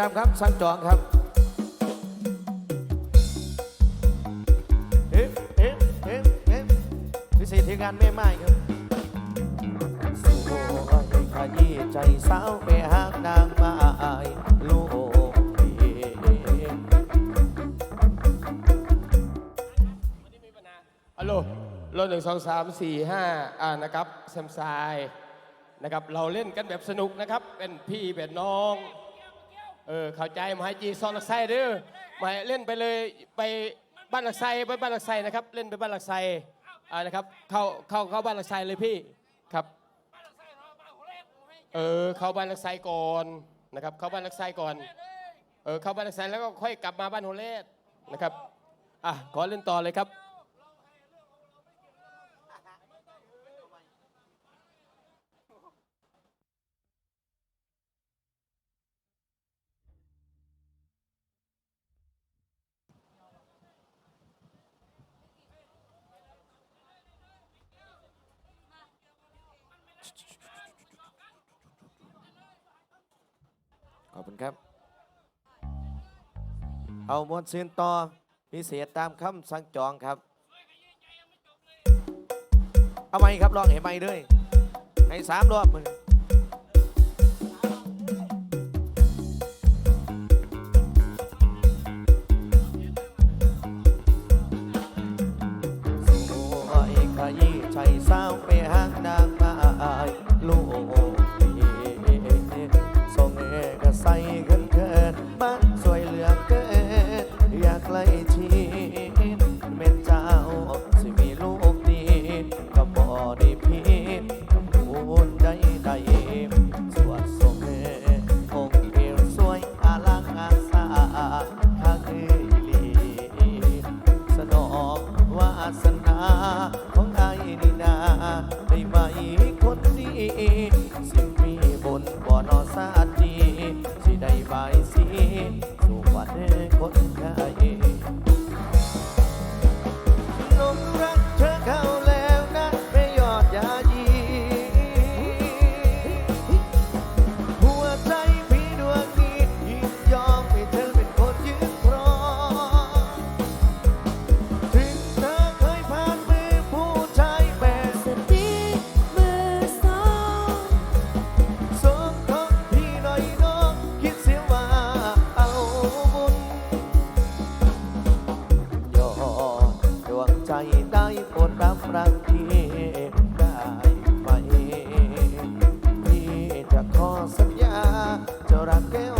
ตามครับสั่งจองครับเอ๊ะเอ๊ะเอ๊ะเอ๊ะที่สีทีมงานไม่ไม่ครับสู้ขยี้ใจสาวไปหากนางมาอายลูกฮัลหลโหนึ่งสองสามสี่ห้าอ่านะครับแซมซายนะครับ เราเล่นกันแบบสนุกนะครับ เป็นพี่เป็นน้อง เออเข้าใจมหาจีซอนลักไซเด้อมาเล่นไปเลยไปบ้านลักไซไปบ้านลักไซนะครับ เล่นไปบ้านลักไซอ่นะครับเข้าเข้าเข้าบ้านลักไซเลยพี่ครับเออเข้าบ้านลักไซก่อนนะครับ เข้าบ้านลักไซก่อนเออเข้าบ้านลักไซแล้วก็ค่อยกลับมาบ้านโฮเลสนะครับอะขอเล่นต่อเลยครับ อบคุณครับ เอามวนซื้นต่อพิเศษตามคำสั่งจองครับ เอาไหมครับลองเห็นไหมด้วยให้สามรอบมือ ใจได้โดรับรักที่ได้ไหมพี่จะขอสัญญาจะรักแก้ว